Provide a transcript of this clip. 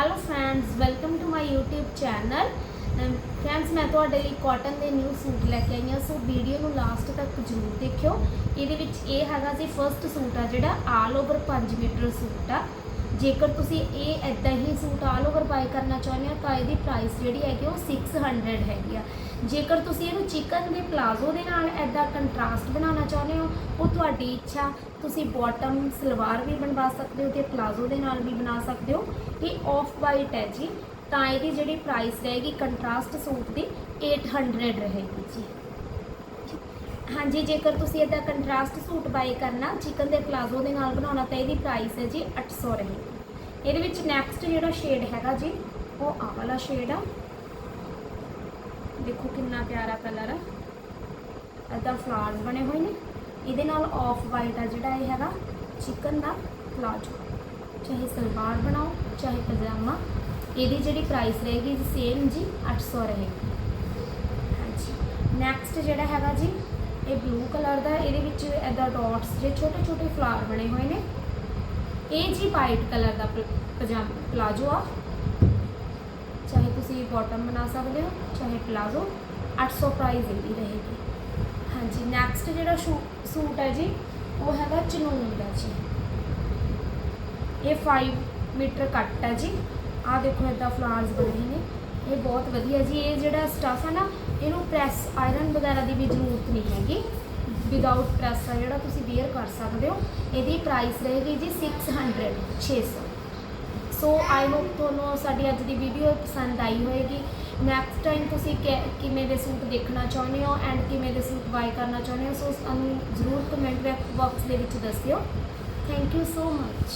Hello friends welcome to my YouTube channel friends um, ਮੈਂ ਤੁਹਾਡੇ ਲਈ ਕਾਟਨ ਦੇ ਨਿਊ ਸੂਟ ਲੈ ਕੇ ਆਈ ਹਾਂ, ਸੋ ਵੀਡੀਓ ਨੂੰ ਲਾਸਟ ਤੱਕ ਜ਼ਰੂਰ ਦੇਖਿਓ। ਇਹਦੇ ਵਿੱਚ ਇਹ ਹੈਗਾ ਜੀ ਫਰਸਟ ਸੂਟ ਆ, ਜਿਹੜਾ ਆਲ ਓਵਰ 5 ਮੀਟਰ ਸੂਟ ਆ। ਜੇਕਰ ਤੁਸੀਂ ਇਹ ਐਦਾਂ ਹੀ ਸੂਟ ਆਲ ਓਵਰ ਬਾਈ ਕਰਨਾ ਚਾਹੁੰਦੇ ਹੋ, ਤਾਂ ਇਹਦੀ ਪ੍ਰਾਈਸ ਜਿਹੜੀ ਹੈਗੀ ਉਹ 600 ਹੈਗੀ ਆ। ਜੇਕਰ ਤੁਸੀਂ ਇਹਨੂੰ ਚਿਕਨ ਦੇ ਪਲਾਜ਼ੋ ਦੇ ਨਾਲ ਐਦਾਂ ਕੰਟਰਾਸਟ ਬਣਾਉਣਾ ਚਾਹੁੰਦੇ ਹੋ, ਉਹ ਤੁਹਾਡੀ ਇੱਛਾ, ਤੁਸੀਂ ਬਾਟਮ ਸਲਵਾਰ ਵੀ ਬਣਵਾ ਸਕਦੇ ਹੋ ਤੇ ਪਲਾਜ਼ੋ ਦੇ ਨਾਲ ਵੀ ਬਣਾ ਸਕਦੇ ਹੋ। ਇਹ ਆਫ ਵਾਈਟ ਹੈ ਜੀ, ਤਾਂ ਇਹਦੀ ਜਿਹੜੀ ਪ੍ਰਾਈਸ ਰਹੇਗੀ ਕੰਟਰਾਸਟ ਸੂਟ ਦੀ 800 ਰਹੇਗੀ ਜੀ। ਹਾਂਜੀ, ਜੇਕਰ ਤੁਸੀਂ ਇਹਦਾ ਕੰਟਰਾਸਟ ਸੂਟ ਬਾਈ ਕਰਨਾ ਚਿਕਨ ਦੇ ਪਲਾਜ਼ੋ ਦੇ ਨਾਲ ਬਣਾਉਣਾ, ਤਾਂ ਇਹਦੀ ਪ੍ਰਾਈਸ ਹੈ ਜੀ 800 ਰਹੇਗੀ ਇਹਦੇ ਵਿੱਚ ਨੈਕਸਟ ਜਿਹੜਾ ਸ਼ੇਡ ਹੈਗਾ ਜੀ, ਉਹ ਆਹ ਵਾਲਾ ਸ਼ੇਡ ਆ। ਦੇਖੋ ਕਿੰਨਾ ਪਿਆਰਾ ਕਲਰ ਆ। ਇਹਦਾ ਫਲਾਵਰਸ ਬਣੇ ਹੋਏ ਨੇ। ਇਹਦੇ ਨਾਲ ਆਫ ਵਾਈਟ ਆ ਜਿਹੜਾ ਇਹ ਹੈਗਾ ਚਿਕਨ ਦਾ ਪਲਾਜੋ ਚਾਹੇ ਸਲਵਾਰ ਬਣਾਓ, ਚਾਹੇ ਪਜਾਮਾ, ਇਹਦੀ ਜਿਹੜੀ ਪ੍ਰਾਈਸ ਰਹੇਗੀ ਸੇਮ ਜੀ 800 ਰਹੇਗੀ ਹਾਂਜੀ। ਨੈਕਸਟ ਜਿਹੜਾ ਹੈਗਾ ਜੀ ਇਹ ਬਲੂ ਕਲਰ ਦਾ ਇਹਦੇ ਵਿੱਚ ਐਦਾ ਡਾਟਸ ਜੇ ਛੋਟੇ ਛੋਟੇ ਫਲਾਵਰ ਬਣੇ ਹੋਏ ਨੇ। ਇਹ ਜੀ ਵਾਈਟ ਕਲਰ ਦਾ ਪਜਾਮਾ ਪਲਾਜੋ ਆ। ਚਾਹੇ ਤੁਸੀਂ ਬਾਟਮ ਬਣਾ ਸਕਦੇ ਹੋ, ਚਾਹੇ ਪਲਾਜ਼ੋ 800 ਪ੍ਰਾਈਸ ਇਹਦੀ ਰਹੇਗੀ। ਹਾਂਜੀ ਨੈਕਸਟ ਜਿਹੜਾ ਸੂਟ ਹੈ ਜੀ, ਉਹ ਹੈਗਾ ਚਨੂਨ ਦਾ ਜੀ। ਇਹ 5 ਮੀਟਰ ਕੱਟ ਹੈ ਜੀ। ਆਹ ਦੇਖੋ ਇਦਾਂ ਫਲਾਵਰਸ ਬਣੇ ਨੇ। ਇਹ ਬਹੁਤ ਵਧੀਆ ਜੀ, ਇਹ ਜਿਹੜਾ ਸਟਫ ਹੈ ਨਾ ਇਹਨੂੰ ਪ੍ਰੈਸ ਆਇਰਨ ਵਗੈਰਾ ਦੀ ਵੀ ਜ਼ਰੂਰਤ ਨਹੀਂ ਹੈਗੀ। ਵਿਦਆਊਟ ਪ੍ਰੈਸ ਆ ਜਿਹੜਾ ਤੁਸੀਂ ਵੇਅਰ ਕਰ ਸਕਦੇ ਹੋ, ਇਹਦੀ ਪ੍ਰਾਈਸ ਰਹੇਗੀ ਜੀ 600 600 ਸੋ। ਆਈ ਹੋਪ ਤੁਹਾਨੂੰ ਸਾਡੀ ਅੱਜ ਦੀ ਵੀਡੀਓ ਪਸੰਦ ਆਈ ਹੋਏਗੀ। ਨੈਕਸਟ ਟਾਈਮ ਤੁਸੀਂ ਕਿ- ਕਿਵੇਂ ਦੇ ਸੂਟ ਦੇਖਣਾ ਚਾਹੁੰਦੇ ਹੋ ਐਂਡ ਕਿਵੇਂ ਦੇ ਸੂਟ ਬਾਈ ਕਰਨਾ ਚਾਹੁੰਦੇ ਹੋ ਸੋ ਸਾਨੂੰ ਜ਼ਰੂਰ ਕਮੈਂਟ ਬਾਕਸ ਦੇ ਵਿੱਚ ਦੱਸਿਓ। Thank you so much